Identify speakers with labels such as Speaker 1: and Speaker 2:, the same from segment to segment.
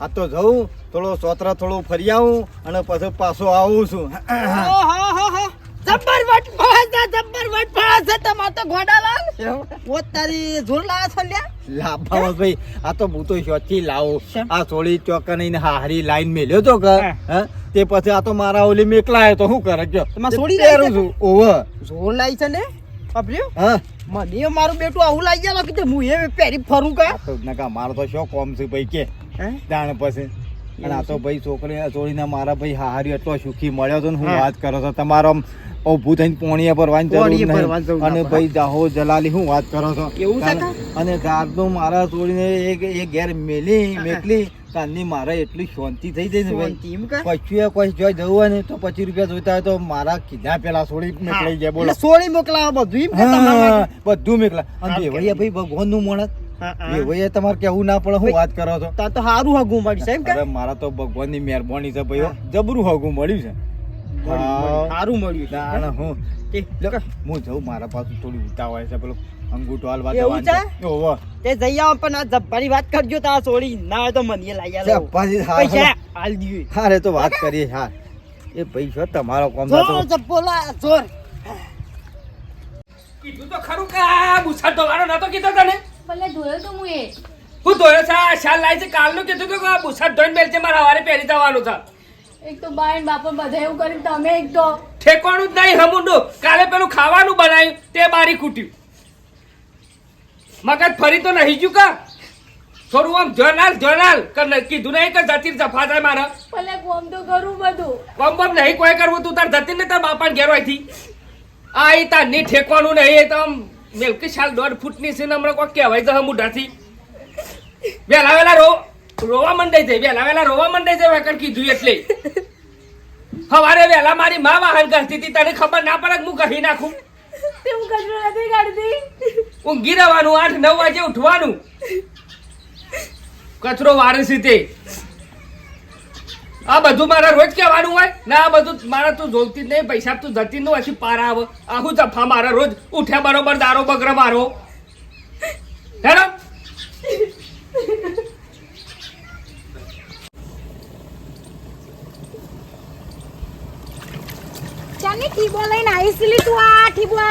Speaker 1: આ તો જઉં થોડો સોતરા થોડું ફરી આવું અને પછી પાછો આવું છું.
Speaker 2: જબ્બર વટ ફળે જબ્બર વટ ફળે છે. તમાર તો ગોડાલાલ ઓ તારી જોર લાવે છે લ્યા.
Speaker 1: લાભામાં ભાઈ આ તો હું તો શોથી લાવું. આ થોડી ચોકની ને હારી લાઈન મેલ્યો તો કે તે પછી આ તો મારા ઓલી મેકલાયો તો શું કરે કયો
Speaker 2: તમારે
Speaker 1: પહેરું છું? ઓવે
Speaker 2: જોર લાવી છે ને? બાપલ્યો
Speaker 1: હા.
Speaker 2: મને મારું બેટું આવું લાગી ગયા કીધું હું એ પહેરી ફરું કે?
Speaker 1: નકા મારો તો શો કોમ છે ભાઈ કે? જાણ પછી. અને આ તો ભાઈ છોકરી છોડીને મારા ભાઈ હારી એટલો સુખી મળ્યો તો ને હું વાત કરો છો. તમારો ઊભું થઈને પોણીએ ભરવાની જરૂર નહીં. અને ભાઈ જાહો જલાલી હું વાત કરો છો?
Speaker 2: એવું
Speaker 1: અને ગારનું મારા છોડીને એક એક ઘેર મેલી મેકલી. તાની મારે એટલી શાંતિ થઈ જાય ને? ભાઈ. પછી કોઈ જોઈ જવું હોય ને તો પચીસ રૂપિયા જોઈતા હોય તો મારા કીધા પેલા સોળી મોકલાઈ જાય બોલો.
Speaker 2: સોળી મોકલાવા બધું?
Speaker 1: બધું મેકલા. અને ભાઈ ભગવાનનું મોણસ
Speaker 2: હા, હા.
Speaker 1: તમારે કેવું ના પડે હું વાત કરો છો?
Speaker 2: તાર તો હારું હગું મળી સાહેબ કે?
Speaker 1: મારા તો ભગવાનની મહેરબાની છે ભાઈ જબરું હગું મળ્યું છે. હા.
Speaker 2: હારું મળ્યું
Speaker 1: ના, હું. હું જઉં મારા પાસે થોડી ઉતાવળ છે. પેલો અંગૂઠો
Speaker 2: એવું
Speaker 1: જવાનું
Speaker 2: છે?
Speaker 1: ઓહો.
Speaker 2: તે જઈ આવો પણ આ જબ્બાની વાત કરજો તા સોડી ના હોય તો મને લઈ આલો.
Speaker 1: જબ્બાની, હા,
Speaker 2: પૈસા હાલ દીયો
Speaker 1: હા રે તો વાત કરીએ હા. એ ભાઈ છો તમારો કોમ તો
Speaker 2: જબ્બોલા જોર.
Speaker 3: કીધું તો ખરું કે આ બુસાદ વાળો નતો કીધો તને?
Speaker 4: ભલે ધોયો તો હું એ
Speaker 3: હું ધોયો છે આ શાલ લાય છે કાલનું કીધું કે આ બુસાદ ધોઈને બેલ છે મારા હવારે પહેરી જવાનું છે.
Speaker 4: એક તો ને બાપા બધા એવું કર્યું તમે એક તો.
Speaker 3: ઠેકવાનું જ નહીં હમુંડો. કાલે પેલું ખાવાનું બનાવ્યું તે બારી કૂટ્યું મગજ ફરી તો નહીં જ્યું કા? થોડું આમ જોનાલ જોનાલ. કર કીધું નહીં કે જતી જફા થાય મારા.
Speaker 4: ભલે કોમ તો કરું બધું.
Speaker 3: કોમ બમ નહીં કોઈ કરવું તું તાર જતી ને તાર બાપા ઘેર હોયથી. આ ઈ તારની ઠેકવાનું નહીં એ તો આમ મેલકી શાલ દોઢ ફૂટની છે ને હમણાં કોઈ કહેવાય તો મુઢાથી વેલા વેલા રો રોવા મંડાઈ જાય વેલા વેલા રોવા મંડાઈ જાય વેકણ કીધું એટલે. સવારે વેલા મારી મા વાહન કરતી હતી તને ખબર ના પડે કે હું કહી નાખું? ઊંઘી રહેવાનું આઠ નવ વાગે ઉઠવાનું. કચરો વારસી તે આ બધું મારા રોજ કહેવાનું હોય? ના, આ બધું મારા તું જોતી જ નહીં, પૈસા તું જતી નું પછી પાર આવે. આખું જફા મારા રોજ ઉઠ્યા બરોબર દારો બગર મારો. હેડો
Speaker 5: ચાની ઠીબો લઈને આવીશ તું આ ઠીબો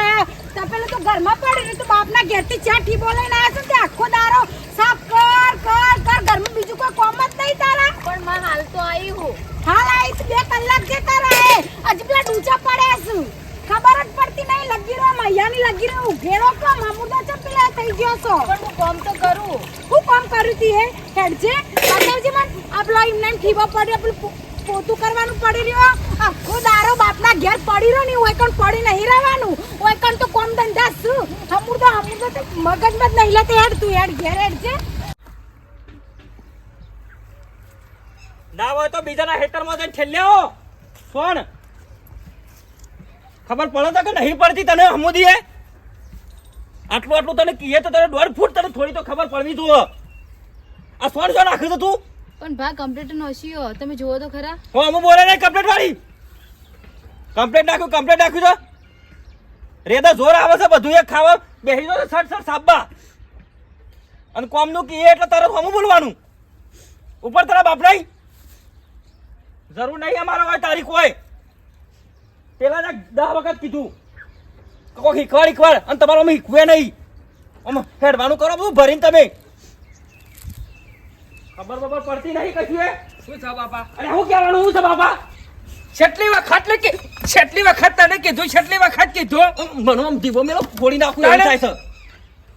Speaker 5: તપેલો તો ઘરમાં પડે તો બાપના ઘેરથી ચા ઠીબો લઈને આવ્યા છે આખો દારો સાફ કર ઘરમાં બીજું કોઈ કોમ જ નહીં તારા
Speaker 4: પણ માં હાલ તો આવી હું
Speaker 5: હાલ આવીશ બે કલાક જતા રહે હજી પેલા ડૂચા પડે છે. ખબર જ પડતી નહીં લગી રહ્યો મૈયાની લગી રહ્યો. ઘેરો કો મામુદા અમુદા પેલા થઈ ગયો છો?
Speaker 4: પણ હું કોમ તો કરું.
Speaker 5: હું કામ કરું તી હે? હેડજે. બતાવજે મન આપણો એમને એમ ઠીબો પડ્યો પેલું પોતું કરવાનું પડી રહ્યો આખો દારો બાપના ઘેર પડી રહ્યો નહીં કણ પડી નહીં રહેવાનું. કણ તો કોમ ધંધા શું હમુર તો હમુર તો મગજમાં જ નહીં લેતે હેડ તું હેડ ઘેર હેડજે.
Speaker 3: ના હોય તો બીજાના હેટરમાં જઈને ઠેલ્યો સોણ. ખબર પડે તો કે નહીં પડતી તને હમુદીએ? આટલું આટલું તને કીએ તો તને દોઢ ફૂટ તને થોડી તો ખબર પડવી તું આ સોન જો નાખ્યું તો તું?
Speaker 4: પણ ભા કમ્પ્યુટર નોશીઓ તમે જુઓ તો ખરા.
Speaker 3: હું અમુ બોલે નહીં કમ્પ્લેટ વાળી? કમ્પ્લેટ નાખ્યું કમ્પ્લેટ નાખ્યું તો રેદા જોર આવે છે બધું એક ખાવા બેસી દો સર સર સાબા. અને કોમનું કીએ એટલે તરત હમું બોલવાનું. ઉપર તારા બાપ નહીં જરૂર નહીં અમારે હોય તારીખ હોય. પેલા ને દહ વખત કીધું. કોક શીખવાડ શીખવાડ અને તમારો અમે શીખવે નહીં. આમ હેડવાનું કરો બધું ભરીને તમે. ખબર બબર પડતી નહીં કશું એ શું છે બાપા? અરે હું કહેવાનું હું છે બાપા? છેટલી વખત ને કે છેટલી વખત તને કીધું છેટલી વખત કીધું. મને આમ દીવો મેલો ફોડી નાખું એમ થાય છે.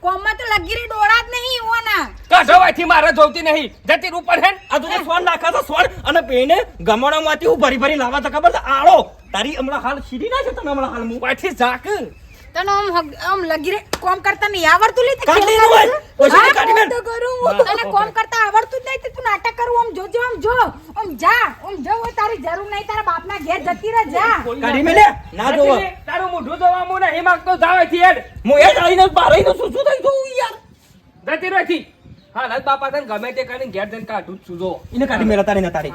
Speaker 5: કોમમાં તો લગી રહી ડોળા જ નહીં ઓના
Speaker 3: કાઢો વાયથી મારે જોવતી નહીં. જતી ઉપર હે આ તું સોન નાખા તો સોન અને પેને ગમણામાંથી હું ભરી ભરી લાવા તો ખબર આળો. તારી હમણાં હાલ સીધી ના છે તને હમણાં હાલ હું? પાછી ઝાક.
Speaker 5: તને આમ આમ લગી રે કોમ કરતા નહીં આવડતું લી
Speaker 3: કાઢી નું હોય. ઓછી કાઢી
Speaker 5: કોમ તો કરું તને કોમ કરતા આવડતું જ નહીં તે તું નાટક કરું આમ જોજો આમ જો. આમ જા આમ જો હોય તારી જરૂર નહીં તારા બાપના ઘેર જતી રહે જા.
Speaker 3: કાઢી મેલે. ના જોવો. તારું મોઢું જોવા હું નહીં માંગતો જાવે થી એડ હું એ જાણીને બહાર આવીને શું શું થઈ જવું યાર? જતી રહી હા લત બાપા તને ગમે તે કરીને ઘેર જઈને કાઢું જ છું જો. એને કાઢી મેલા તારી ના તારી.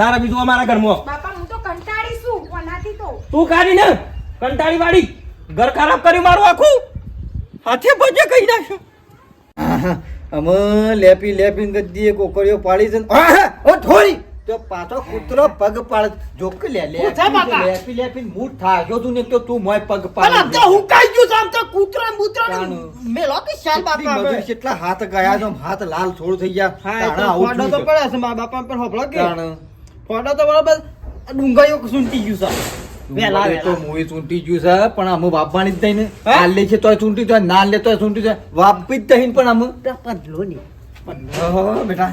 Speaker 3: ના રવિ જો અમારા ઘરમાં.
Speaker 5: બાપા હું તો કંટાળી છું કોનાથી તો?
Speaker 3: તું કાઢી ને. કંટાળી વાળી ઘર ખરાબ કર્યું મારું આખું? હાથે ભજે કહી નાખ્યું.
Speaker 1: અમે લેપી લેપી ગદ્દી કોકરીઓ પાડી છે ઓ થોડી તો પાછો કૂતરો પગ પાડ જોક લે લે લેપી લેપી મૂઠ થાક્યો તું ને તો તું મોય પગ
Speaker 2: પાડ. તો
Speaker 1: હું
Speaker 2: હુકાઈ ગયો આમ તો કૂતરા
Speaker 1: મૂતરા
Speaker 2: મેલો કે શાલ બાપા
Speaker 1: મજૂરી. કેટલા હાથ ગયા છે હાથ લાલ થોડ થઈ ગયા.
Speaker 2: હા, તો
Speaker 1: તાણા આવું
Speaker 2: તો
Speaker 1: થયું છે.
Speaker 2: પડે છે મારા બાપા પણ હોભળો કે.
Speaker 1: તાણ.
Speaker 2: તો બરાબર ડુંગાયો સુંટી ગયું છે. વેલા
Speaker 1: તો મૂવી ચૂંટી ગયું છે પણ અમે વાપવાની જ નહીં ને.
Speaker 2: હે?
Speaker 1: લે છે તોય ચૂંટી જાય ના લે તોય ચૂંટી જાય. વાપી જ નહીં પણ અમે
Speaker 2: પદલો ની
Speaker 1: ઓહો, બેટા.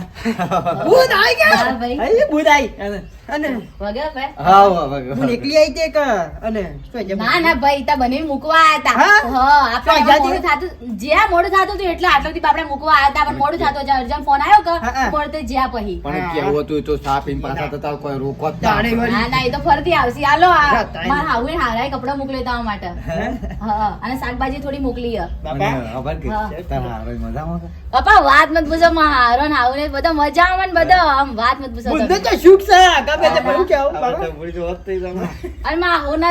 Speaker 2: ભૂત આઈ ગયા!
Speaker 4: ભાઈ.
Speaker 2: ભૂત આઈ અને
Speaker 4: વગર ભાઈ?
Speaker 1: હા વાહ.
Speaker 2: હું એકલી આઈ તે કે? અને છે
Speaker 4: ના ના ભાઈ તા બને મૂકવા આયા
Speaker 2: હા?
Speaker 4: આપણે મોડું થાતું જ્યાં મોડું થાતું હતું એટલે આટલો દી આપણે મૂકવા આયા હતા પણ મોડું થાતું હતું. અર્જન્ટ ફોન આવ્યો કે. પડતે જ્યાં પછી
Speaker 1: પણ કેવું હતું તો સાપીને પાછા થતા કોઈ રોકો જ ના.
Speaker 4: ના ના એ તો ફરતી આવશે. હાલો. મારા હાઉએ હારાય કપડાં મોકલે તમારા માટે. હા? અને શાકભાજી થોડી મોકલી હે.
Speaker 2: બાપા?
Speaker 1: ખબર કે. છે? તારા હારે મજામાં
Speaker 4: પપ્પા વાત મત પૂછો મારા હારો ને હાઉને બધા મજા આવે ને બધા. આમ વાત મત પૂછો
Speaker 2: બુદ્ધ તો શૂટ છે? ગમે તે પણ કે
Speaker 1: આવું
Speaker 2: બરાબર
Speaker 1: તો પૂરી તો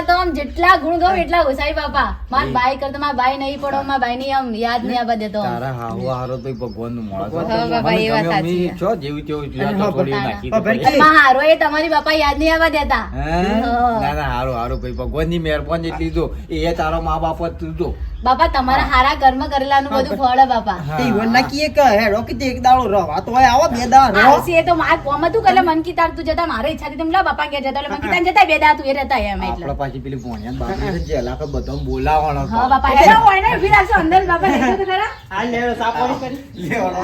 Speaker 4: તો આમ જેટલા ગુણ ગાવ એટલા ઓછાઈ બાપા માર બાઈ કરતો માર બાઈ નહીં પડો માર બાઈ ની આમ યાદ નહીં આવવા દેતો.
Speaker 1: તારા હાહુ હારો તો ભગવાનનું મોળા
Speaker 4: હા, બાપા, એ વાત સાચી
Speaker 1: છે. છો જેવી તેવું જ
Speaker 2: અને
Speaker 1: થોડી નાખી તો
Speaker 4: મારા હારો એ તમારી બાપા યાદ નહીં આવવા દેતા.
Speaker 1: ના ના હારું હારું ભાઈ ભગવાનની મહેરબાની એટલી જો એ તારો મા બાપ જ તું.
Speaker 4: બાપા તમારા હારા કર્મ કરેલાનું બધું ફળ હે બાપા.
Speaker 1: હા.
Speaker 2: તે કીએ કે હે રોકી તે એક દાડો આ તો આવો બે દા રો
Speaker 4: આસી એ તો માર કોમ હતું કલે મન કી તાર તું જતા મારે ઈચ્છા હતી તેમ લા બાપા કે જતા મન કી તાર જતા બે દા તું એ રહેતા એમ એટલે.
Speaker 1: આપણા પાછી પેલી ભોણિયા બાપા જે જેલા બધો બધા
Speaker 4: હા બાપા હેડો હોય ને ફિર આસો અંદર બાપા હેડો તો ખરા.
Speaker 2: હાલ લેડો સાપોડી કરી.
Speaker 1: લેવાનો.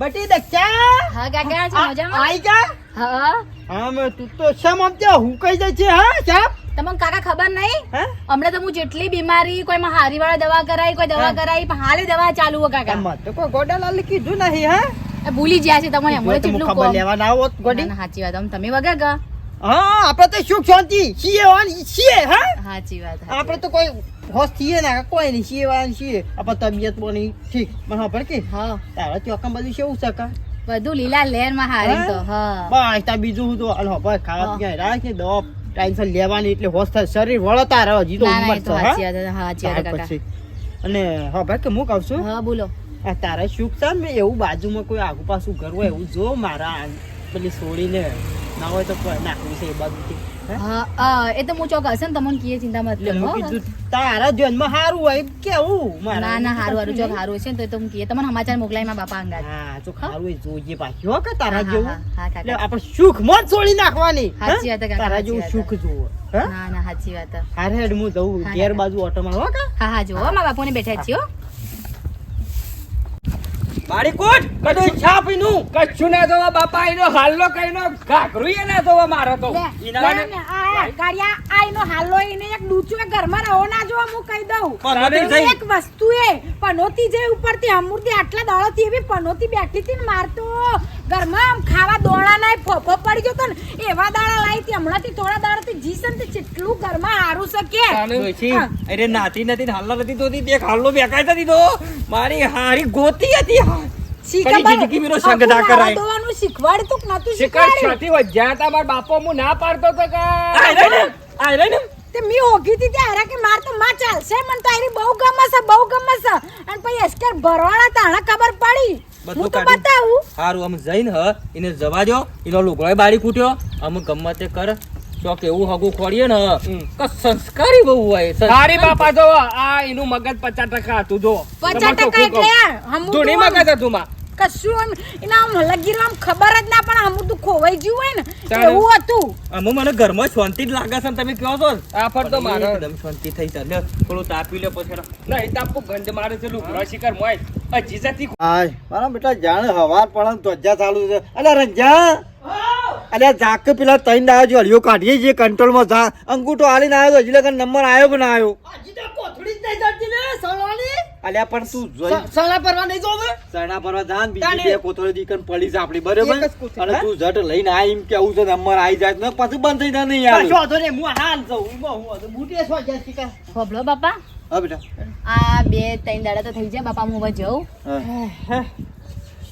Speaker 2: બટી દક્ષા
Speaker 4: હા કાકા મજામાં?
Speaker 2: આઈ કા
Speaker 4: હા.
Speaker 2: હા મેં તું તો શમ આમ ત્યાં હું કહી જાય છે હા સાપ
Speaker 4: તમને કાકા ખબર નહીં? હમણાં તો હું જેટલી બીમારી કોઈ હારી વાળા દવા કરાઈ કોઈ દવા કરાઈ પણ હાલે દવા ચાલુ હો કાકા.
Speaker 2: તો કોઈ ગોડાલાલ કીધું નહીં હા?
Speaker 4: ભૂલી ગયા છે તમે હમણાં કેટલું
Speaker 2: ખબર
Speaker 4: કોમ.
Speaker 2: લેવા ના આવત ગોડી.
Speaker 4: સાચી વાત આમ તમે વગર ગા.
Speaker 2: હા આપણે તો સુખ શાંતિ છીએ વાન છીએ હા?
Speaker 4: સાચી વાત
Speaker 2: આપણે તો કોઈ હોશ છીએ ના કોઈ નહીં છીએ વાન છીએ. આપણે તબિયત બની ઠીક. મને ખબર કે.
Speaker 4: હા.
Speaker 2: તારા ચોકમ બધું શું છે કા
Speaker 4: બધું લીલા લેરમાં હારી તો હા.
Speaker 2: બસ તા બીજું હું તો અલ ખબર ખાવા. પીવા રાખે દવા ટેન્શન લેવાની એટલે હોશ શરીર વળતા રહો હજી તો
Speaker 4: ના ના
Speaker 2: ઉંમર છે
Speaker 4: તો
Speaker 2: હા?
Speaker 4: કાકા.
Speaker 2: અને હા ભાઈ કે હું કહું છું?
Speaker 4: હા બોલો.
Speaker 2: આ તારા સુખ છે મેં એવું બાજુમાં કોઈ આગુ પાછું ઘર હોય એવું જો મારા પેલી છોડીને ના હોય તો નાખવું છે બાજુથી હે?
Speaker 4: એ તો હું ચોક હશે ને તમને કીએ ચિંતા મત
Speaker 2: મેં
Speaker 4: કરો
Speaker 2: તારા જન્મ સારું હોય કેવું
Speaker 4: ના ના હારું હારું ચોક હારું છે ને તો એ તો હું કીએ તમને સમાચાર મોકલાયમાં બાપા અંગાત
Speaker 2: હા ખારું હોય જોઈએ પાછું હો કે તારા જેવું. એટલે આપણે સુખ મત છોડી નાખવાની?
Speaker 4: સાચી વાત
Speaker 2: તારા જેવું સુખ. જોવો હે?
Speaker 4: ના ના સાચી વાત.
Speaker 2: હારે હેડ હું જઉં ઘેર બાજુ ઓટો મારો હો કા
Speaker 4: હા હા જો મારા બાપુને બેઠા છીએ હો.
Speaker 3: મારી કોટ કશું છા પીનું કશું ના જોવા બાપા એનો હાલ્લો કઈનો ઘાઘરું ના જોવા મારો તો.
Speaker 5: ને, ગાડિયા, આ એનો હાલો એને એક ડૂચું એ ઘરમાં રહો ના જો હું કહી દઉં. એક વસ્તુ એ પનોતી જે ઉપરથી અમૂર્તિ આટલા દોડતી એવી પનોતી બેઠી હતી ને મારતો ઘરમાં આમ ખાવા દોણા ના ફોફો પડી ગયો તો ને એવા દાડા લાવી હતી હમણાંથી થોડા દાડાથી જીસન તે કેટલું ઘરમાં હારું છે કે
Speaker 3: ડોશી,
Speaker 5: હા.
Speaker 3: અરે નાતી નથી ને નથી ધોતી તે એક બેકાય હતી નથી ધો મારી હારી ગોતી હતી? જિંદગી મેરો સંગ ના કરાય.
Speaker 5: તું કે નતું શીખવાડ્યું
Speaker 6: વજ્યા હતા મારા બાપો હું ના પાડતો તો કે
Speaker 3: આય રે ને, રે ને.
Speaker 5: તે મી ઓગી હતી ત્યારે કે માર તો માં ચાલશે મને તો આરી બહુ ગમે છે બહુ ગમે છે. અને પછી એસ્કર ભરવાના તાણે ખબર પડી. હું તો બતાવું.
Speaker 3: હારું આમ જઈને હ એને જવા જો એનો લુગડોય બારી કૂટ્યો આમ ગમતે કર. તો કેવું હગું ખોડીએ ને કે સંસ્કારી બહુ હોય સંસ્કારી.
Speaker 6: તારી બાપા જો આ એનું મગજ પચાસ ટકા હતું જો.
Speaker 5: પચાસ ટકા એટલે હમું
Speaker 6: ધૂણી મગજ હતું માં.
Speaker 5: કશું આમ એના આમ લગીર આમ ખબર જ ના પણ આમ તું ખોવાઈ ગયું હોય ને એવું હતું.
Speaker 3: આમ મને ઘરમાં શાંતિ જ લાગે છે તમે કહો છો?
Speaker 6: આ ફર તો મારો.
Speaker 3: એકદમ શાંતિ થઈ છે થોડું તાપી લો પછી.
Speaker 6: નહીં તાપુ ગંધ મારે છે લુગડો શિકાર મોય. જતી
Speaker 1: આય મારા બેટા જાણે હવાર પણ ધ્વજા ચાલુ છે. અલે રંજા અલે જાક પેલા તૈન દાયો છે હળિયો કાઢીએ છીએ કંટ્રોલમાં જા. અંગૂઠો હાલીને આવ્યો તો હજી લગન નંબર આવ્યો કે ના આવ્યો
Speaker 2: હજી તો કોથળી જ નહીં જડતી ને સળવાની?
Speaker 1: અલ્યા પણ તું જોઈ
Speaker 2: સણા પરવા નહીં જોવે
Speaker 1: સણા પરવા જાન બીજી બે કોથળી દીકન પડી છે આપણી બરાબર?
Speaker 2: જ
Speaker 1: અને તું જટ લઈને આ એમ કેવું છે નંબર આવી જાય ને પછી બંધ થઈ જાય નહીં યાર.
Speaker 2: કશો વાંધો નહીં, હું હાલ જઉં હું હું હતું બુટીએ સો ગયા છે કે?
Speaker 4: હોભળો બાપા.
Speaker 1: હા બેટા.
Speaker 4: આ બે ત્રણ દાડા તો થઈ જાય બાપા હું હવે જઉં.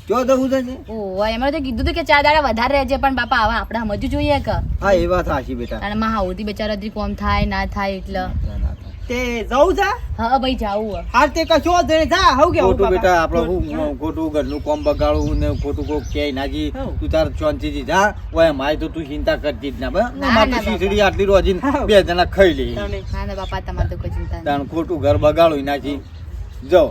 Speaker 1: જો તો હું. છે
Speaker 4: ઓહો એમણે તો કીધું હતું કે ચાર દાડા વધારે રહેજે પણ બાપા હવે આપણે સમજવું જોઈએ કે.
Speaker 1: હા એ વાત હાચી બેટા.
Speaker 4: અને માં હાઉથી બેચારા કોમ થાય ના થાય એટલે.
Speaker 1: ના, ના, ના.
Speaker 2: તે જવું છે
Speaker 4: હા ભાઈ જાવું
Speaker 2: હાલ તે કશો વાંધો જા હવ કે
Speaker 1: ખોટું બેટા આપણે હું ખોટું ઘરનું કોમ બગાડું ને ખોટું કોક કે નાખી તું તાર શાંતિથી જા. ઓય માય તો તું ચિંતા કરતી જ ના
Speaker 4: ના,
Speaker 1: મારે તો શીશડી આટલી રોજી બે જણા ખાઈ લે.
Speaker 4: ના ના બાપા તમારે તો કોઈ ચિંતા નહીં.
Speaker 1: તાણ ખોટું ઘર બગાડું નાખી જો.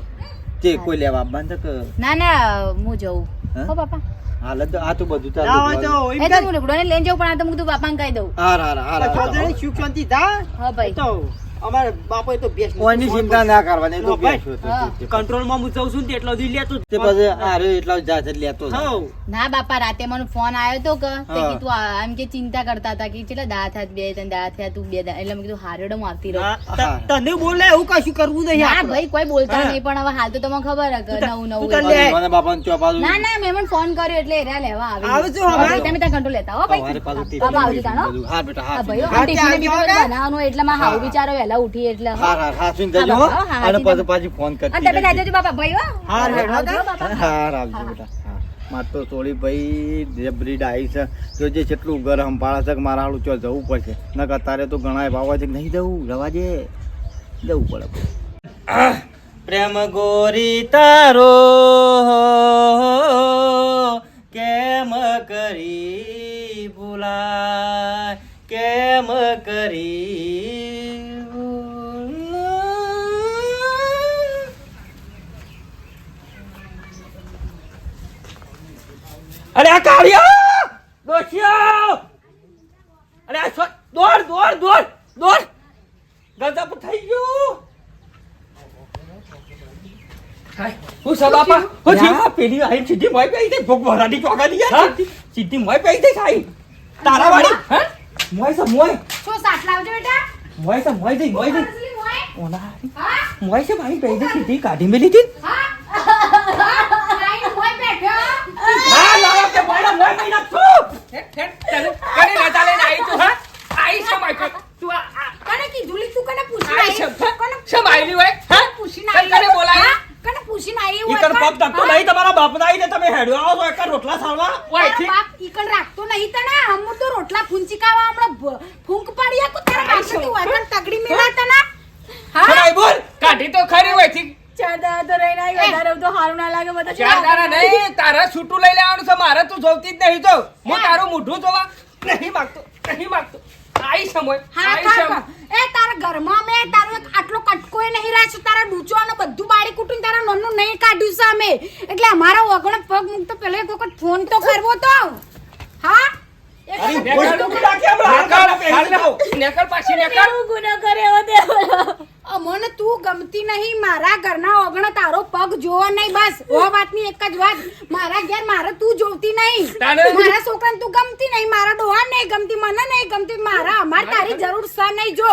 Speaker 1: તે કોઈ લેવા બંધ કે
Speaker 4: ના ના હું જઉં.
Speaker 1: હા?
Speaker 4: હો બાપા.
Speaker 1: હાલ તો આ તો બધું તાર
Speaker 2: ના હોય તો
Speaker 4: એ તો. હું લઈને જાઉં પણ આ તો હું કીધું બાપાને કહી દઉં.
Speaker 1: હા
Speaker 2: હા હા શાંતિ જા.
Speaker 4: હા ભાઈ.
Speaker 2: તો અમારે બાપોએ તો બેસ
Speaker 1: કોઈની ચિંતા ના કરવાની તો તે-
Speaker 2: કંટ્રોલમાં હું જઉં છું ને તેટલો દી લેતો
Speaker 1: તે પછી આરે એટલો જાત લેતો
Speaker 4: ના બાપા રાતે મને ફોન આવ્યો તો કે તે કીધું આમ કે ચિંતા કરતા હતા કે ચેટલા દાંત હાથ બે તને દાંત હાથ તું બે એટલે મેં કીધું હારેડો આવતી રહું.
Speaker 2: તને બોલે એવું કશું કરવું નહીં હા
Speaker 4: ભાઈ કોઈ બોલતા નહીં પણ હવે હાલ તો તમને ખબર હે કે નવું નવું
Speaker 1: મને બાપા ચોપાડું.
Speaker 4: ના ના મેં મને ફોન કર્યો એટલે એરા લેવા આવી.
Speaker 2: આવે છે હવે?
Speaker 4: તમે ત્યાં કંટ્રોલ લેતા હો ભાઈ. બાપા આવજો તાણો
Speaker 1: હા. બેટા હા
Speaker 4: હા ભાઈ બનાવવાનું એટલે માં હાવ
Speaker 1: વિચારો
Speaker 4: બિચારો વહેલા ઉઠી એટલે હા.
Speaker 1: હા જજો અને પછી પાછી ફોન
Speaker 4: અને તમે. જાજો બાપા ભાઈ હો
Speaker 2: હા,
Speaker 4: આવજો
Speaker 1: હા. રાખજો બેટા માર તો થોડી ભાઈ જે બ્રીડ આવી છે જો જે જેટલું ઘર સંભાળે છે કે મારા હાલું ચો જવું પડશે. ન કે તારે તો ઘણા ભાવ છે નહીં જવું રવા દે. જવું પડે.
Speaker 3: પ્રેમ ગોરી તારો કેમ કરી ભૂલાય? કેમ કરી અરે આ કાળિયો! દોશિયો અરે આ દોડ દોડ દોડ દોડ! ગંજાપુર થઈ ગયું! હું સબ આપા હું જીવા પેલી આઈ સીધી મોય પે આઈ ભોગ ભરાડી ચોગા દી યાર સીધી. મોય પે આઈ આઈ તારા વાળી? હે? મોય સ મોય?
Speaker 5: છો સાટ લાવજો બેટા.
Speaker 3: મોય સ મોય દે મોય
Speaker 5: દે
Speaker 3: ઓના
Speaker 5: હા?
Speaker 3: મોય સે ભાઈ પે દે સીધી. કાઢી મેલી હતી
Speaker 5: હા? આઈને મોય બેઠો.
Speaker 3: હા લાવા કે પે નાખો
Speaker 6: કને રજા લઈને આવી તું હા? આઈ છે માઈક તું આ
Speaker 5: કને કીધું લી તું કને પૂછીને
Speaker 6: આઈ
Speaker 5: આવી?
Speaker 6: છે
Speaker 5: કને
Speaker 6: શેમ આઈલી હોય? હા?
Speaker 5: પૂછીને
Speaker 6: કઈ
Speaker 5: આવી?
Speaker 6: કને બોલાવી?
Speaker 5: હા? કને પૂછીને આવી
Speaker 3: ઈ
Speaker 5: હોય
Speaker 3: કર પગ? ધક્કો? નહીં તમારા બાપ ના આઈને તમે હેડ્યો આવો છો એક રોટલા સાળવા
Speaker 6: ઓયથી
Speaker 5: બાપ ઈકણ રાખતો નહીં તને? હમુ તો રોટલા ફૂંચી ખાવા હમણાં ફૂંક પડી આખું તારા બાપથી હોય પણ તગડી મેલા તને? હા?
Speaker 3: બોલ.
Speaker 6: કાઢી તો ખરી હોયથી
Speaker 4: ચાર દાડા તો રહીને આવી વધારે તો સારું ના લાગે બધા
Speaker 6: ચાર દાડા નહીં તારા છૂટું લઈ લેવાનું છે મારે તું જોવતી જ નહીં જો. હું તારું મોઢું જોવા નહીં માંગતો નહીં માંગતો. આઈ છે આઈ છે
Speaker 5: એ તારા ઘરમાં મેં તારો આટલો કટકોય નહીં રાખ્યો તારા ડૂચો અને બધું બાળી કુટુંબ તારા નોનું નહીં કાઢ્યું છે અમે. એટલે અમારા વગણે પગ મૂકતો પેલો એક વખત ફોન તો કરવો તો. હા?
Speaker 3: અરે
Speaker 6: પાછી નેકર
Speaker 4: ગુનો કર્યો
Speaker 5: અમને તું ગમતી નહીં. મારા ઘરના ઓગણ તારો પગ જોવો નહીં. બસ ઓ વાતની એક જ વાત. મારા ઘેર મારે તું જોતી નહીં. મારા છોકરાને તું ગમતી નહીં. મારા ડોહા નહીં ગમતી મને નહીં ગમતી. મારા અમાર તારી જરૂર છે નહીં જો.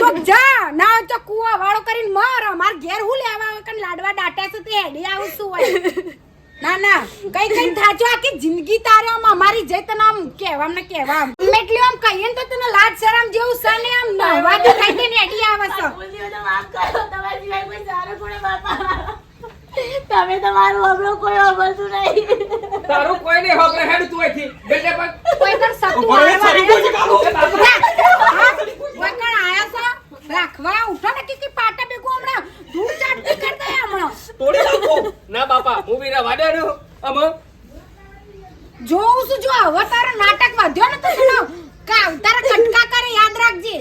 Speaker 5: તો જા ના તો કુવા વાળો કરીને મર. અમાર ઘેર હું લેવા આવે કન લાડવા ડાટા છે તે હેડી આવું હોય ના ના કઈ કઈ થાચો આખી જિંદગી તારે આમ અમારી જે તને આમ કહેવા ને કહેવામ એટલી આમ કહીએ ને તો તને લાજ શરમ જેવું છે ને આમ નવા તો થઈ ને એટલી આવે છે.
Speaker 4: તમે તમારું હમણાં કોઈ સાંભળતું નહીં.
Speaker 6: તારું કોઈ નહીં હોક હેડ તું અહીંથી. બેટે પણ
Speaker 5: કોઈ પણ સતું
Speaker 3: ઊભો રહે, સારી ગોજી કાઢો.
Speaker 5: કોઈ કણ આયા છો રાખવા ઉઠો ને કે પાટા બેગો હમણાં ધૂળ ચાટતી કર દે હમણાં
Speaker 3: તોડી નાખો
Speaker 6: ના બાપા હું બી રવા દે રહ્યો અમ
Speaker 5: જોઉં છું જો હવે તારો નાટક વધ્યો ને તો તને કા તારા કટકા કરે યાદ રાખજે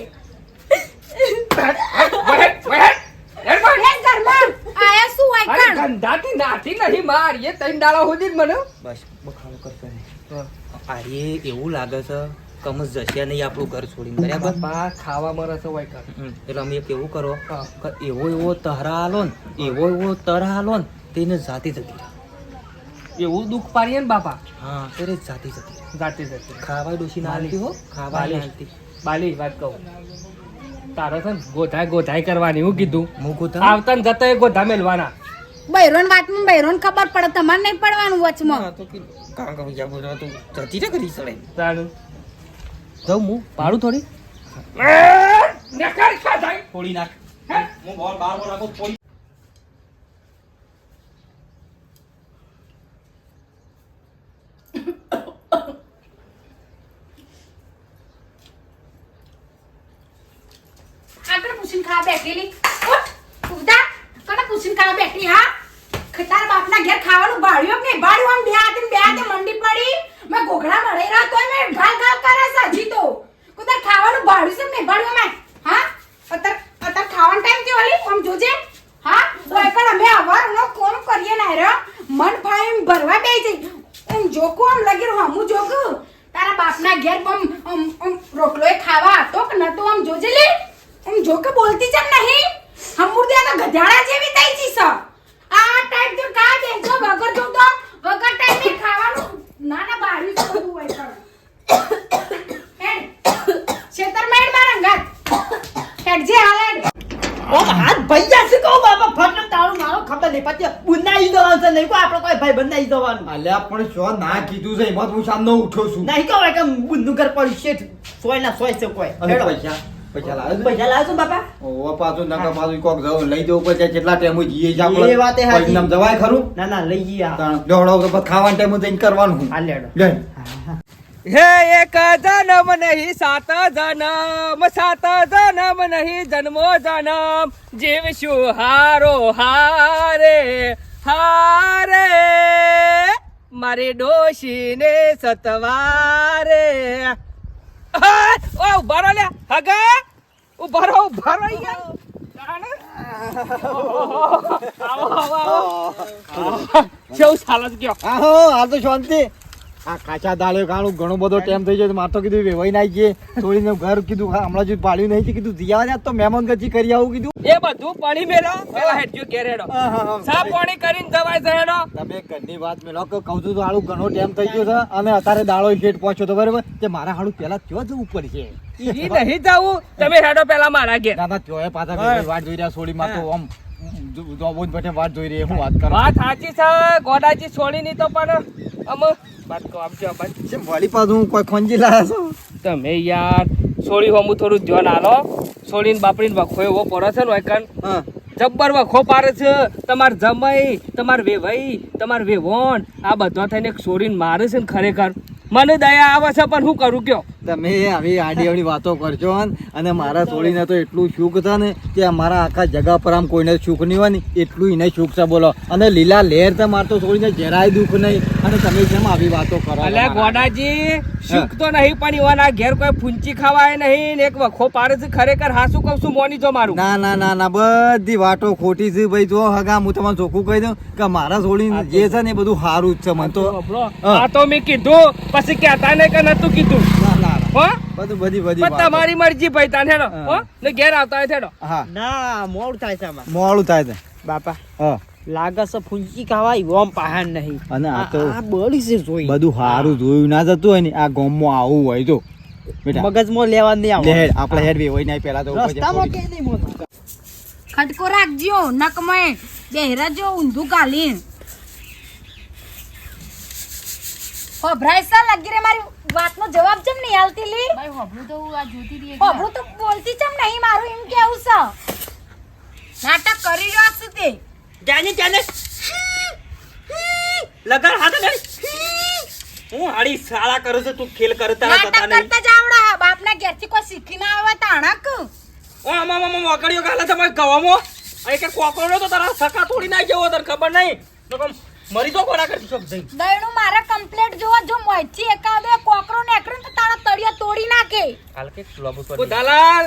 Speaker 6: વહેટ વહેટ હેડ પગ
Speaker 5: એ ઘરમાં આયા શું હોય
Speaker 6: અરે
Speaker 5: કણ
Speaker 6: ગંધાથી નાથી નહીં માર એ તૈન દાડા સુધી જ મને
Speaker 3: બસ બખાડો કરતો નહીં આર્ય એવું લાગે છે કમસ જશે નહીં આપણું ઘર છોડીને. બરાબર
Speaker 6: બા ખાવા મરે છે હોય
Speaker 3: એટલે અમે કેવું કરો કે એવો એવો તહરા હાલો ને એવો એવો તહરા હાલો ને તેને જાતી જતી
Speaker 6: એવું દુઃખ પાડીએ ને બાપા?
Speaker 3: હા ત્યારે જાતી જતી.
Speaker 6: જાતે જતી
Speaker 3: ખાવા ડોસી ના હાલતી હો ખાવા. હાલતી.
Speaker 6: બાલી વાત કહું. તારે છે ને ગોધાય ગોધાય કરવાની હું કીધું.
Speaker 3: હું ગોધા?
Speaker 6: આવતા ને જતા એ ગોધા મેલવાના.
Speaker 5: બૈરોન વાતમાં બૈરોન ખબર પડે તમારે નહીં પડવાનું વચમાં.
Speaker 3: હા, તો કે કાં કાં બધા તો જતી રે કરી સળે.
Speaker 6: તારું.
Speaker 3: જાઉં હું? પાડું થોડી?
Speaker 6: નકર ખા જાય
Speaker 3: થોડી નાખ. હું? બોલ બાર બોલ રાખો થોડી
Speaker 5: બેઠેલી પૂછીને ખા કને પૂછીને કાં બેઠી, હા? તારા બાપના ઘેર ખાવાનું બાળ્યો કે બાળ્યો આમ બે હાથે ને બે હાથે મંડી પડી. મેં ગોગડા મળી રહ્યા તોય મેં ગાલ ગાલ કરે સાજી તો. કુતર ખાવાનું બાળ્યું છે ને બાળ્યો મેં હા? અત્યાર અત્યાર ખાવાનો ટાઈમ થયો વાલી આમ જોજે. હા? ઓય પણ અમે અવારનો કોમ કરીએ ના રહ્યો મન એમ ભરવા બે જઈ. એમ જોકો આમ લાગી રહ્યો. હું જોકું. તારા બાપના ઘેર બમ રોટલો ખાવા તો કે નતો આમ જોજે લે. એમ જોકે બોલતી છે નહીં. હમુર દે તો ગધાડા છી સ આ ટાઈમ તો કા દેજો વગર જો તો વગર ટાઈમે ખાવાનું ના ના બારી તો બધું હોય પણ હેડ. છેતર મેડ મારંગા હેડ જે હાલે
Speaker 2: ઓ હાથ ભૈયા છે કહો બાપા? ફટ તારું મારો ખબર નહીં પછી બુનાઈ જવાનું છે નહીં કો આપણે કોઈ ભાઈ બંધાઈ દેવાનું
Speaker 1: અલ્યા પણ જો ના કીધું છે? એમાં તો હું સામે ઉઠો છું.
Speaker 2: નહીં કહો કે બુંદુ ઘર પડ્યું શેઠ સોય ના સોય છે કોઈ. હેડો.
Speaker 1: પૈસા. પૈસા લાવે છે?
Speaker 2: પૈસા લાવો છો બાપા
Speaker 1: ઓવા પાછું નકર પાછું કોક લઈ જવું પડશે કેટલા ટાઈમ જઈએ છે આપણે?
Speaker 2: એ વાતે સાચી.
Speaker 1: પરિણામ જવાય ખરું
Speaker 2: ના ના લઈ જઈએ
Speaker 1: તાણ દોડો તો પછી ખાવાના ટાઈમે જઈને કરવાનું હું.
Speaker 2: લેડો
Speaker 1: લે.
Speaker 6: હે એક જન્મ નહીં સાત જન્મ સાત જન્મ નહીં જન્મો જન્મ જીવશું હારો હારે હારે મારી ડોશીને સતવારે ઓ ઊભા રહો લે હગા. ઊભા રહો ઊભા રહો યાર આવો આવો. આવો કેવું ચાલે છે કયો
Speaker 1: હા હો હાલ તો શાંતિ. આ કાચા દાળ્યો ખાણું ઘણો બધો ટાઈમ થઈ ગયો મારે તો કીધું વેવાઈ નાઈ ગયે થોડીને ઘર કીધું હમણાં જ પાડ્યું નહીં કીધું દિયા ને તો મહેમાન ગતિ કરી આવું કીધું.
Speaker 6: એ બધું પાણી મેલો પેલા હેડજો કેરેડો. સાફ પાણી કરીને દવાઈ છે
Speaker 1: તમે ઘરની વાત મેલો કે કહું છું તો હાલું ઘણો ટાઈમ થઈ ગયો છે અને અત્યારે દાળો શેઠ પહોંચ્યો તો બરાબર. તે મારા હાલું પેલા ક્યાં જવું પડશે?
Speaker 6: ઈ નહીં જાવું. તમે હેડો પેલા મારા ઘેર.
Speaker 1: દાદા ત્યોય પાછા વેવાઈ વાટ જોઈ રહ્યા સોડીમાં તો આમ જોબોન પટે વાત જોઈ રહી હું વાત કરું
Speaker 6: વાત સાચી છે ગોડાજી છોડી ની તો પણ અમ વાત કહો આપજો બસ
Speaker 1: જેમ વાળી પાછું કોઈ ખંજી લાયા છો?
Speaker 6: તમે યાર છોડી હોમું થોડું ધ્યાન આલો. છોડીને બાપડીને વખો એવો પડે છે ને
Speaker 1: કન
Speaker 6: જબ્બર વખો પાડે છે તમાર જમાઈ તમાર વેવાઈ તમાર વેવોન આ બધા થઈને છોડીને મારે છે ને ખરેખર. મને દયા આવે છે પણ હું કરું કયો?
Speaker 1: તમે આવી આડી આવડી વાતો કરજો અને મારા છોડીને તો એટલું સુખ છે ને કે મારા આખા જગા પર આમ કોઈને સુખ નહીં હોય ને એટલું એને સુખ છે બોલો. અને લીલા લહેર તો મારે તો છોડીને જરાય દુઃખ નહીં. અને તમે કેમ આવી વાતો કરો એટલે
Speaker 6: ગોડાજી સુખ તો નહીં પણ એવાના ઘેર કોઈ ફૂંચી ખાવાય નહીં ને એક વખો પાડે છે ખરેખર હાસું કહું છું મોની જો મારું.
Speaker 1: ના ના ના ના બધી વાતો ખોટી છે ભાઈ. જો હગા હું તમને ચોખ્ખું કહી દઉં કે મારા છોડીને જે છે ને એ બધું સારું જ છે મને તો.
Speaker 6: આ તો મેં કીધું પછી કહેતા ને કે નતું કીધું.
Speaker 1: ના ના.
Speaker 6: હો?
Speaker 1: બધું બધી બધી
Speaker 6: તમારી મરજી ભાઈ તાન હેડો
Speaker 1: હો.
Speaker 6: ને ઘેર આવતા હોય હેડો.
Speaker 1: હા.
Speaker 2: ના મોડું થાય છે આમાં.
Speaker 1: મોડું થાય છે.
Speaker 2: બાપા
Speaker 1: હા.
Speaker 2: લાગે છે ફૂંચી ખાવા ગોમ પહાડ નહીં.
Speaker 1: અને આ તો
Speaker 2: આ બળી છે જોઈ.
Speaker 1: બધું હારું જોયું ના જતું હોય ને આ ગામમાં આવું હોય તો. બેટા.
Speaker 2: મગજમાં લેવા નહીં આવે
Speaker 1: હેડ, આપણે હેડ વેવાઈ નાય પહેલા તો
Speaker 2: રસ્તામાં કે નહીં મોટા.
Speaker 5: ખટકો રાખજો નકમય બેહરા જો ઊંધું કાલી ઓ ભ્રાઈસા લાગી રે મારી વાતનો જવાબ ચમ નહીં આલતી લી?
Speaker 4: ભાઈ હોભળું તો હું આ જોતી હતી એટલે.
Speaker 5: તો બોલતી ચમ નહીં મારું એમ કેવું છે? નાટક કરી રહ્યો છું તે.
Speaker 3: જાને જાને લગાડ હાથ લગાડ હું હાડી શાળા કરું છું તું ખેલ કરતા હતા નાટક
Speaker 5: કરતા જાવડા આવડે બાપના ઘેરથી કોઈ શીખી ના આવે તાણક
Speaker 3: ઓ આમાં આમાં મોકળીઓ ગાલે તમારે ગવામાં? અહીં કે કોકરો તો તારા સકા તોડી નાખ્યો જેવો તને ખબર નહીં? તો કમ મરી તો કોના કરતી છો જઈ.
Speaker 5: દયણું મારે કમ્પ્લેટ જોવા જો મોયથી એકાદે કોકરો નેકરો તો તારા તળિયા તોડી નાખે.
Speaker 3: હાલ કે લોબુ ઓ દલાલ!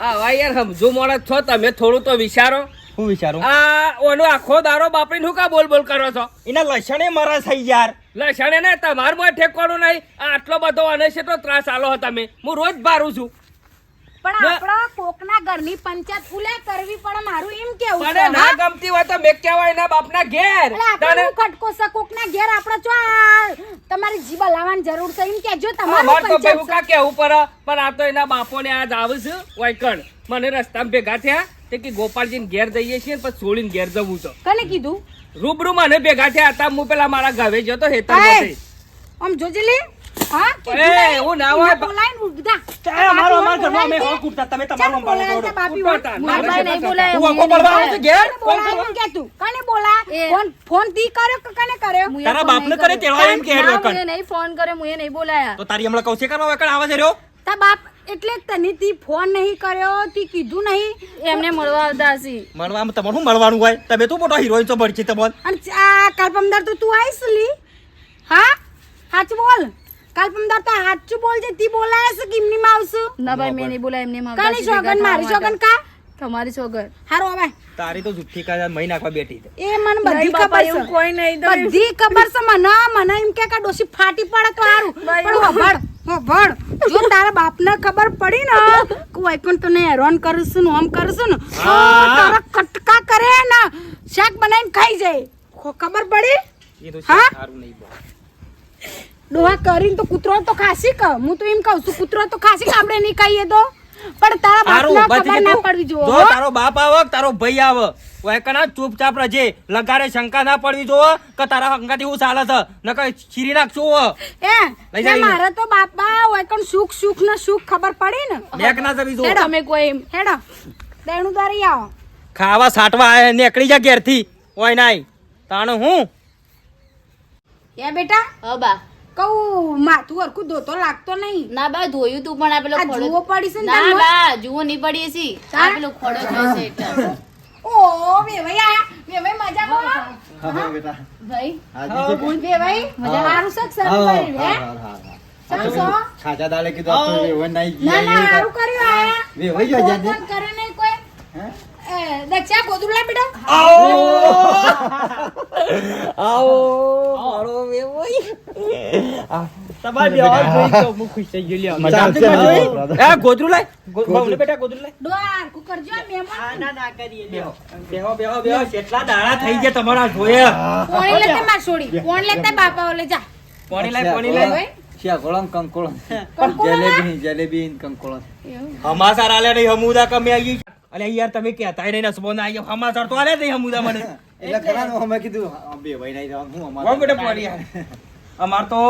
Speaker 3: આ ભાઈ યાર સમજો મોડા છો તમે થોડું તો વિચારો.
Speaker 1: હું વિચારું?
Speaker 6: આ ઓનો આખો દારો બાપરી હું કા બોલ બોલ કરો છો?
Speaker 3: એના લક્ષણે મરા થઈ યાર.
Speaker 6: લક્ષણે ને તમાર મોય ઠેકવાનું નહીં. આટલો બધો અનશે છે તો ત્રાસ આલો હતા તમે. હું રોજ ભારું છું.
Speaker 5: પણ આપણો કોકના ઘરની પંચાયત ફૂલે કરવી પણ મારું એમ કેવું છે
Speaker 6: મને ના ગમતી હોય તો મેં કહેવાય એના બાપના ઘેર. તને
Speaker 5: હું કટકો છે કોકના ઘેર આપણો ચો આ તમારી જીભ હલાવવાની જરૂર છે એમ કેજો તમારું
Speaker 6: તો ભાઈ હું કા કેવું પડે પણ આ તો એના બાપોને આજ આવું છું વાયકણ. મને રસ્તામાં ભેગા થયા તે કે ગોપાલજીને ઘેર જઈએ છીએ પણ પછી છોડીને ઘેર જવું છે.
Speaker 5: કને કીધું?
Speaker 6: રૂબરૂ મને ભેગા થયા હતા હું પેલા મારા ગાવે જતો
Speaker 5: હેતા. આમ જોજે લે. હા
Speaker 6: એ. ના હોય.
Speaker 3: અમાર કૂટતા તમે તમારું
Speaker 5: તે.
Speaker 4: મારા નહીં બોલાય.
Speaker 3: પડવા આવે છે ઘેર?
Speaker 5: કને કે તું? કને બોલા? ફોન- ફોનથી કર્યો કે કને કર્યો?
Speaker 3: તારા
Speaker 4: ફોન
Speaker 3: બાપને કરે તેડવા એમ કે હેડો કણ.
Speaker 4: નહીં ફોન કર્યો મુએ નહીં બોલાયા.
Speaker 3: તો તારી હમણાં કૌશિક કરવા વખત આવે છે
Speaker 5: બાપ એટલે તને તી ફોન નહીં કર્યો તી કીધું નહીં.
Speaker 4: એમને મળવા આવતા હશે.
Speaker 3: મળવામાં તમારે શું મળવાનું હોય? તમે તો મોટો હિરોઈન છો ભડકી તમને
Speaker 5: અને આ કાલપમદાર તો તું આવીશ લી. હા? સાચું બોલ. કાલપમદાર તો સાચું બોલ છે તી બોલાય છે કિમની માં આવશું
Speaker 4: ના ભાઈ મેં નહીં બોલાય એમની એમ
Speaker 5: કાની સોગન મારી. સોગન કા?
Speaker 4: તમારી છોકર
Speaker 5: હારો હવે.
Speaker 3: તારી તો જુઠ્ઠી કાજા મહી નાખવા બેઠી
Speaker 5: એ મને બધી ખબર છે.
Speaker 4: કોઈ નહીં તો
Speaker 5: બધી ખબર છે મને મને એમ કે કા ડોસી ફાટી પડે તો સારું પણ હોભળ હોભળ જો તારા બાપને ખબર પડી ને કે વૈકુંઠ તને હેરાન કરશું ને આમ કરશું ને તો તારા કટકા કરે ને શાક બનાવીને ખાઈ જાય. ખબર પડી?
Speaker 3: એ તો
Speaker 5: હા?
Speaker 3: સારું નહીં બોલ.
Speaker 5: ડોહા કરીને તો કૂતરો તો ખાસી ક. હું તો એમ કહું છું કૂતરો તો ખાસી આપણે નહીં કહીએ તો. પણ તારા
Speaker 3: સારું
Speaker 5: ખબર ના. પડવી
Speaker 3: જો તારો બાપ આવે તારો ભાઈ આવે વાયકણા ચૂપચાપ રહેજે લગારે શંકા ના પડવી જોવો કે તારા હંગાથી હું ચાલે છે નકર છીરી નાખશું હો.
Speaker 5: એ
Speaker 3: લઈ.
Speaker 5: મારે તો બાપા વેકણ સુખ સુખ ને સુખ ખબર પડી ને.
Speaker 3: ના જવી જોવે.
Speaker 4: તમે કોઈ
Speaker 5: હેડો. દેણું દારી આવો.
Speaker 3: ખાવા સાટવા આયા નીકળી જા ઘેરથી. ઓય નાઈ તાણ હું?
Speaker 5: એ બેટા.
Speaker 4: હા બા.
Speaker 5: કહું માથું હરખું ધોતો લાગતો નહીં.
Speaker 4: ના બા ધોયું તું પણ આ પેલો
Speaker 5: જુઓ પડી છે ના?
Speaker 4: બા જુઓ નહીં પડી છે આ પેલો ખોડો થયો છે એટલે.
Speaker 5: ઓ વેવાઈ આયા વેવાઈ
Speaker 1: હા બેટા.
Speaker 4: ભાઈ?
Speaker 5: વેવાઈ મારું સક સર
Speaker 1: હા, હા,
Speaker 5: હે?
Speaker 1: હા, હા, હા.
Speaker 5: સર સો
Speaker 1: ખાજા દાડે કીધું આ વેવાઈ નાઈ ગયા
Speaker 5: ના
Speaker 1: એવું
Speaker 5: સારું કર્યું આયા
Speaker 1: વેવાઈ ગયા જ્યાંથી.
Speaker 5: ફોન કરે નહીં કોઈ.
Speaker 1: હે?
Speaker 5: એ, દક્ષા ગોદડું લાય. બેટા
Speaker 1: મજા આવશે હા,
Speaker 3: એ ગોદરું લાય. ગો- બબલુ બેટા ગોદરું લાય.
Speaker 5: ડોહા હરખું કરજો આ મહેમાન
Speaker 3: બેહો બેહો બેહો કેટલા દાડા થઈ ગયા તમારા જોયા.
Speaker 5: કોણ લેતે માર છોડી? કોણ લેતે બાપા ઓલે જા.
Speaker 3: પાણી લાય પાણી લાય?
Speaker 1: શિયાકોળમ, કંકોળમ.
Speaker 5: કંકોળમ?
Speaker 1: જલેબી જલેબી કંકોળમ.
Speaker 3: હમાસાર આલે નહીં હમુદા કમે આવી અલે યાર તમે કહેતા નહીં નસબો ના આવ્યો સમાચાર તો આલે નહીં હમુદા મને.
Speaker 1: એટલે ખરા અમે કીધું આ ભાઈ નહીં જવાનું. હું અમારે-
Speaker 3: કોણ બેટા પાડી યાર. અમાર તો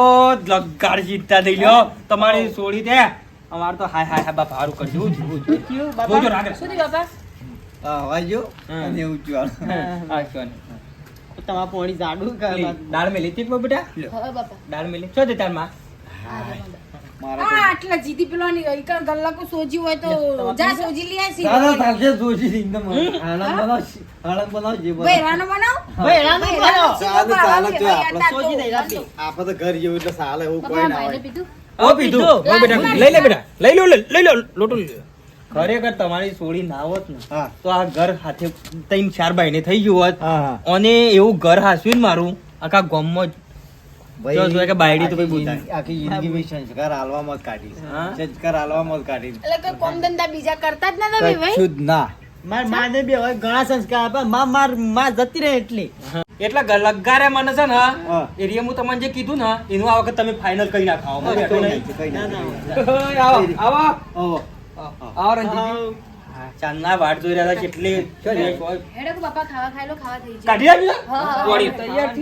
Speaker 3: લગાડ જીતતા થઈ લ્યો તમારી સોળી દે. અમાર તો હાય હાય હાય બાપ હારું કરજો જોજો રાગે
Speaker 4: સુધી બાપા?
Speaker 1: હા, હવાઈ ગયો
Speaker 3: હમ.
Speaker 1: અને એવું થયું.
Speaker 3: આ શું દાળ મેલી તીક બેટા?
Speaker 4: હા બાપા.
Speaker 3: દાળ મેલી છો દે
Speaker 1: તારમાં
Speaker 5: આ આટલા જીદી પેલો ની ઈકણ ગલ્લાકો સોજી હોય તો જા સોજી લઈ આય
Speaker 1: દાદા
Speaker 5: સીધો.
Speaker 1: સોજી એકદમ. હાલમ બનાવ, બનાવ, જે બનાવ.
Speaker 5: ભાઈ રાનો બનાવ?
Speaker 1: ચાલે, ચાલે, જો
Speaker 5: ભાઈ,
Speaker 1: આપણે
Speaker 5: આ તો-
Speaker 1: આપણે તો ઘર જેવું એટલે સાલે એવું કોઈ ના હોય.
Speaker 3: ઓ પીધું. ઓ બેટા લઈ લે બેટા. લઈ લો લઈ લો લોટો લઈ લો ખરેખર તમારી સોળી ના હોત ને. તો આ ઘર હાથે ત્રણ ચાર ભાઈને થઈ ગયું હોત. અને એવું ઘર હાસ્યું ને મારું આખા ગામમાં કે બાયડી તો
Speaker 1: આખી જિંદગી- આખી સંસ્કાર હાલવામાં જ કાઢી. છે.
Speaker 3: હા?
Speaker 1: સંસ્કાર હાલવામાં જ કાઢી. છે.
Speaker 5: એટલે કોઈ કોમ ધંધા બીજા કરતા જ નતા ભાઈ
Speaker 1: કશું જ ના.
Speaker 3: એટલે. લગારે મને છે ને એરિયા હું તમને જે કીધું ને એનું આ વખત તમે ફાઇનલ કરી નાખાવો
Speaker 6: આવો આવો આવો.
Speaker 3: ચાંદના વાટ જોઈ રહ્યા હતા કેટલી
Speaker 4: હેડો બાપા ખાવા ખાઈ લો ખાવા થઈ જાય
Speaker 3: કાઢી.
Speaker 6: તૈયાર થઈ
Speaker 4: હેડ,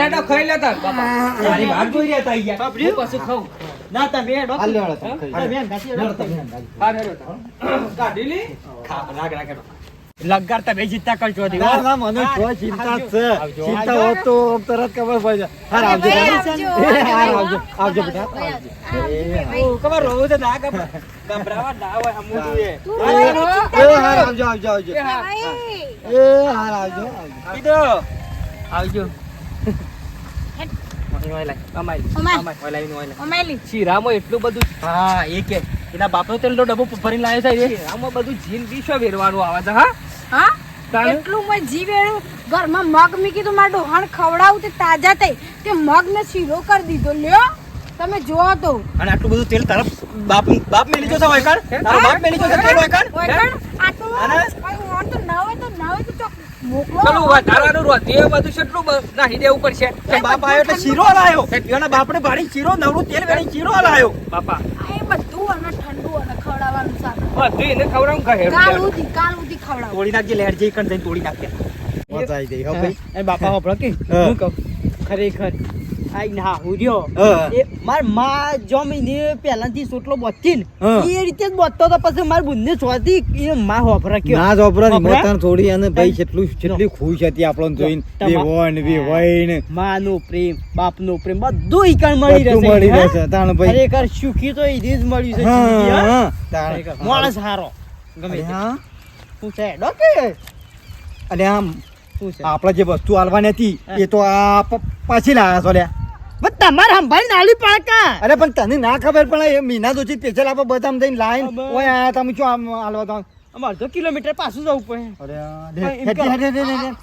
Speaker 4: હેડો,
Speaker 6: લેતા. બાપા
Speaker 3: મારી વાટ જોઈ રહ્યા હતા અહીંયા.
Speaker 6: હું પાછું ખાઉં?
Speaker 1: હાલ તમે, તમે, હાલ.
Speaker 6: હા રેડો કાઢી લી.
Speaker 3: ખા, રાખ, રાખ, રાખ. લગાર તમે જીતતા કરજો
Speaker 1: ના, ના, મને કોઈ ચિંતા છે. ચિંતા હોત તો તરત ખબર પડી જાય. આવજો
Speaker 5: આવજો.
Speaker 1: આવજો આવજો બેટા આવજો.
Speaker 4: આવજો.
Speaker 1: એ, હા.
Speaker 3: ઓ, ખબર રોવું તો ના ગભરા- ગભરાવા ના હોય, હમું જોઈએ.
Speaker 1: એ, હાર આવજો આવજો આવજો એ હાર આવજો આવજો.
Speaker 3: કીધું. આવજો. ઓય લાય.
Speaker 6: અમારી
Speaker 5: અમાય.
Speaker 3: ઓય લાય, ઓય લાય.
Speaker 5: અમાયલી
Speaker 6: શીરામાં એટલું બધું
Speaker 3: હા એ કે એના બાપનો તેલનો ડબ્બો ભરીને લાવ્યો છે એ.
Speaker 6: બધું જીન બીશો વેરવાનું આવે છે હા
Speaker 5: હા એટલું મેં જીવેડું ઘરમાં મગ મી કીધું મારું ડોહાણ ખવડાવું તે તાજા થઈ તે મગ ને શીરો કરી દીધો લ્યો તમે જોવો તો.
Speaker 3: અને આટલું બધું તેલ તારા બાપ બાપ મેલી જો હોય કાન તારો બાપ મેલી જો તેલ હોય કાન
Speaker 5: ઓય કણ, આ તો ભાઈ તો ના હોય તો ના હોય તો ચોક મોકલો.
Speaker 6: પેલું વધારાનું રોધ એ બધું કેટલું બ- દેવું પડશે.
Speaker 3: કે બાપ આવ્યો એટલે શીરો લાયો. એના બાપને ભાડી શીરો નવરું તેલ વેણી શીરો લાયો.
Speaker 6: બાપા.
Speaker 5: એ બધું અને ઠંડુ અને ખવડાવવાનું સારું.
Speaker 6: બધું એને ખવડાવું કહે
Speaker 5: કાલ ઉધી કાલ ઉધી ખવડાવું.
Speaker 3: તોડી નાખજે લહેર જઈ કણ જઈને તોડી નાખજે.
Speaker 1: મજા આવી ગઈ હો ભાઈ.
Speaker 2: બાપા હોભળો કે?
Speaker 1: હું
Speaker 2: કહું? ખરેખર. ના હુર્યો એ મારમાં જો મહિને પહેલાથી સોટલો બોતતી એ રીતે જ બોતતો તો પછી માર બુનને સોતી એ માં હોભરા કયો.
Speaker 1: ના જોપરા
Speaker 2: હોભરા?
Speaker 1: મોતાન થોડી અને ભાઈ કેટલું કેટલી ખુશ હતી આપણને જોઈને
Speaker 2: તમા-
Speaker 1: વિવોન વિવોઈન
Speaker 2: માનો પ્રેમ બાપનો પ્રેમ બધું ઈકણ મળી રહેશે.
Speaker 1: મળી રહેશે તાણ ભાઈ.
Speaker 2: ખરેખર સુખી તો એ જ મળ્યું છે
Speaker 1: હા, તાણ.
Speaker 2: માણસ હારો. ગમે તે.
Speaker 1: હા.
Speaker 2: શું છે? ડોકે?
Speaker 1: અને આમ
Speaker 2: શું
Speaker 1: આપણે જે વસ્તુ હાલવાની હતી એ તો આ પાછી છો લ્યા
Speaker 2: પણ તમારે સંભાળી નાલી પાડકા
Speaker 1: અરે પણ તને ના ખબર પણ એ મીના દોચી બધામાં લાઈન. ઓય આયા તમે શું આમ હાલવા તા
Speaker 2: અમારે અડધો કિલોમીટર પાછું જવું પડે.
Speaker 1: અરે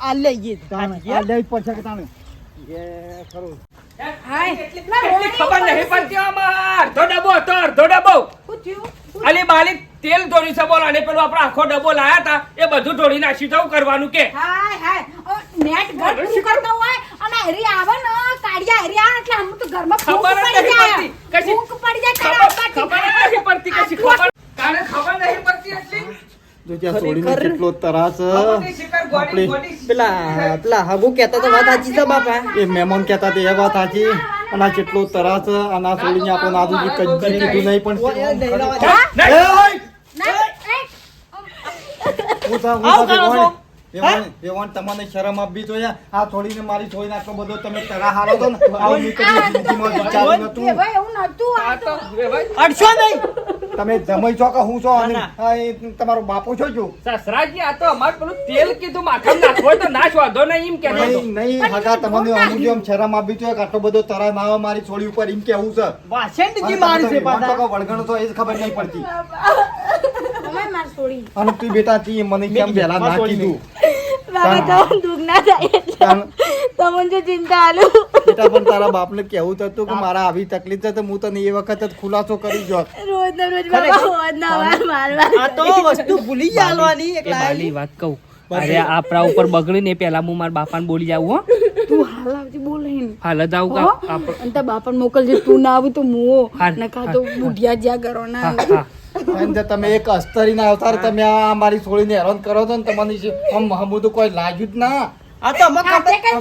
Speaker 1: આ
Speaker 2: લઈએ
Speaker 1: આ પડશે કે. એ ખરું.
Speaker 6: ખબર નહીં પડતી આમાં. અડધો ડબ્બો હતો અડધો ડબ્બો. અલી બાલી તેલ ધોરી છે બોલો. અને પેલો આપણો આખો ડબ્બો લાયા હતા. એ બધું ધોરી નાખ્યું તો કરવાનું કે.
Speaker 5: હાય હાય. નેટ ઘર કરતો હોય? હરી આવે ને કાઢિયા હરી આવે એટલે આમ તો ઘરમાં
Speaker 6: ખબર
Speaker 5: પડી જાય.
Speaker 6: કશી-
Speaker 5: ફૂંક પડી જાય તારા
Speaker 6: ખબર નહીં પડતી કશી ખબર. કાને ખબર નથી પડતી એટલી?
Speaker 1: ત્યાં છોડીને કેટલો તરાસ આપણે
Speaker 2: પેલા પેલા હગુ કહેતા તો વાત સાચી છે બાપા.
Speaker 1: એ મહેમાન કહેતા તે એ વાત સાચી. અને આ કેટલો તરાસ અને આ છોડીને આપણે નાદુજી કજી કીધું નહીં પણ.
Speaker 5: હા?
Speaker 1: હું તમને શરમ આપવી જોઈએ. આ છોડીને મારી છોડીને આટલો બધો તમે તરા હારો ને આવું જિંદગીમાં વિચાર્યું
Speaker 5: તો
Speaker 6: તો
Speaker 2: અડશો નહીં.
Speaker 1: તમે જમાઈ છો કે હું છો? અને
Speaker 2: ના,
Speaker 1: તમારો બાપુ છો છું
Speaker 6: સસરાજી આ તો અમાર પેલું તેલ કીધું માથામાં નાખો હોય તો નાશ વાંધો નહીં એમ કે
Speaker 1: નહીં નહીં હગા તમને અમુક જેમ શરમ આપવી જોઈએ કે આટલો બધો તરા ના મારી છોડી ઉપર એમ કેવું છે? અને
Speaker 2: મારી છે પાછા.
Speaker 1: વળગણ છો એ જ ખબર નહીં પડતી.
Speaker 5: તમે માર છોડી.
Speaker 1: અને તું બેટા તી મને કેમ પહેલા ના કીધું?
Speaker 5: બાબા તો દુખ ના થાય તમને જો ચિંતા આલુ.
Speaker 1: બેટા પણ તારા બાપને કેવું થતું કે મારા આવી તકલીફ છે તો હું તને એ વખત જ ખુલાસો કરી જો
Speaker 5: રોજ ને રોજ બાબા રોજ ના વાર મારવા
Speaker 2: આ તો વસ્તુ ભૂલી જાલવાની એકલા
Speaker 6: બાલી વાત કહું. અરે આપણા ઉપર બગડી ને પેલા હું મારા બાપાને બોલી જાઉં હો.
Speaker 5: તું હાલ આવજે બોલે
Speaker 6: હાલ જ આવું? કા
Speaker 5: અને તાર બાપાને મોકલજે તું ના આવી તો
Speaker 6: હાલ,
Speaker 5: નકા તો બુઢિયા જ્યાં કરો ના
Speaker 1: અને તમે એક અસ્તરીના અવતાર તમે આ મારી છોડીને હેરાન કરો છો ને તમને આમ મહમૂદ તો કોઈ લાગ્યું જ ના
Speaker 2: આ તો અમે
Speaker 5: હાથે કઈ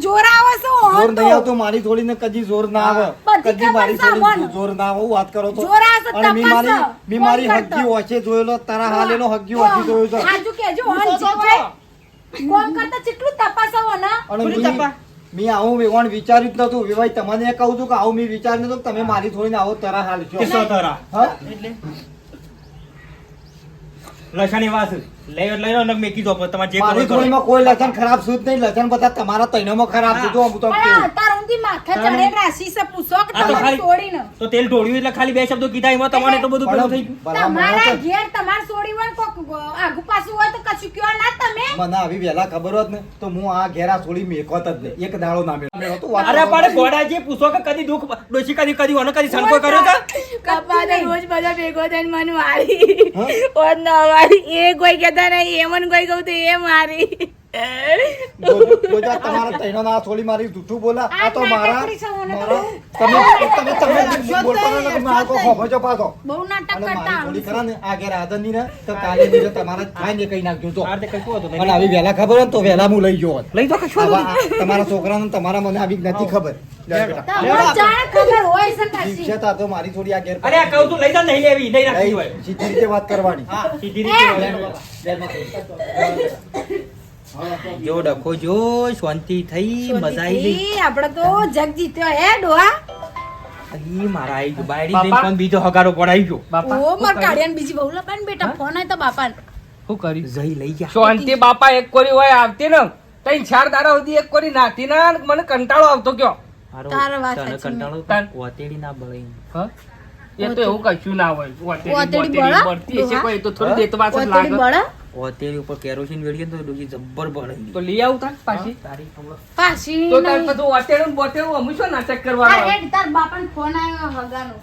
Speaker 5: જોર આવે છે
Speaker 1: જોર નહીં આવતું મારી છોડીને કદી જોર ના આવે કદી મારી. જોર ના આવે વાત કરો તો
Speaker 5: જોર આવે છે,
Speaker 1: અને મી
Speaker 5: તપાસ
Speaker 1: મારી. મી મારી
Speaker 5: કરતો?
Speaker 1: ઓછે જોયેલો તારા હાલેલો હગી ઓછી જોયો છે
Speaker 5: હાજુ કેજો હોન કરતા કેટલું તપાસો ને
Speaker 2: તપા.
Speaker 1: મી આવું વેવાણ વિચાર્યું જ નતું. વેવાય તમને કહું છું કે આવું મેં વિચાર્યું નતું તમે મારી થોડી આવો તરા હાલ છો. હા?
Speaker 3: લસાની વાત લઈ લઈ લો ને મેં કીધું તમારે જે
Speaker 1: મારી કોઈ ખરાબ શું નહીં લક્ષણ બધા તમારા તૈણોમાં ખરાબ છે હું તો
Speaker 5: પણ
Speaker 1: કેવું.
Speaker 5: તાર ચડે રાશિ છે પૂછો કે તમારે
Speaker 3: ખાલી-
Speaker 5: છોડીને
Speaker 3: તો તેલ ઢોળ્યું એટલે ખાલી બે શબ્દો કીધા એમાં તમારે તો બધું પેલું થઈ
Speaker 5: તમારા ઘેર તમાર છોડી હોય કોક આગુ પાછું હોય તો કશું કયો ના તમે?
Speaker 1: મને આવી વેલા ખબર હોત ને તો હું આ ઘેરા છોડી મેકોત જ નહીં. એક દાડો ના વાત
Speaker 3: અરે પણ ગોડાજી પૂછો કે કદી દુઃખ ડોશી કદી કદી ઓને કદી સંકો કર્યો તા?
Speaker 5: કપ્પા તો રોજ બધા ભેગો થઈને મને મારી ઓર ના એ કોઈ નહીં એમન મને કોઈ કહું તો એ મારી.
Speaker 1: જોજો તમારા તૈણો ના છોડી મારી જૂઠું બોલા. આ તો મારા મારા તમે તમે તમે બોલતા ના તમે આ કોઈ ખોફો છો પાછો.
Speaker 5: બહુ નાટક કરતા
Speaker 1: મારી છોડી ખરા ને આ ઘેર આદનની ને તો કાલે બીજો તમારા થાય ને કઈ નાખજો. તો
Speaker 3: આ રીતે કશું હતું?
Speaker 1: અને આવી વહેલા ખબર હોય તો વહેલા હું લઈ
Speaker 3: તો કશું
Speaker 1: તમારા છોકરાને તમારા મને આવી નથી ખબર. તો મારી થોડી આ ઘેર
Speaker 3: અરે કહું તું લઈ જા નહીં લેવી નહીં રાખી હોય.
Speaker 1: સીધી રીતે વાત કરવાની.
Speaker 3: સીધી રીતે જો ડખો જો શાંતિ થઈ મજા આવી ગઈ.
Speaker 5: આપણે તો જગ જીત્યો હે ડોહા.
Speaker 3: અહી મારા આવી ગયો બાયડી જઈને પણ બીજો હગારો પડાઈ ગયો.
Speaker 6: બાપા
Speaker 5: ઓ માર કાઢિયાને બીજી બહુ લપાન બેટા ફોન આય તો બાપાને.
Speaker 6: શું કરી
Speaker 3: જઈ લઈ ગયા.
Speaker 6: શાંતિ બાપા એક કોરી હોય આવતી ને તઈ ચાર દાડા સુધી એક કોરી નાતી ના મને કંટાળો આવતો કયો
Speaker 3: હારો,
Speaker 5: વાત
Speaker 3: કંટાળો ઓતેડી ના બળે.
Speaker 6: હા? એ તો એવું કશું ના હોય. ઓતેડી
Speaker 5: ઓતેડી
Speaker 6: બોતેડી
Speaker 5: બળા?
Speaker 6: બળતી હશે કોઈ તો થોડી દેત વાસ લાગે.
Speaker 5: બળે?
Speaker 3: ઓતેડી ઉપર કેરોસીન વેળીએ તો જબ્બર બળે
Speaker 6: તો લઈ આવું તાર પાછી.
Speaker 3: તારી
Speaker 5: પાછી
Speaker 6: તો તાર બધું ઓતેડું બોતેડું અમુક શું નાટક
Speaker 5: તાર તાર બાપાને ફોન આવ્યો હગાનો.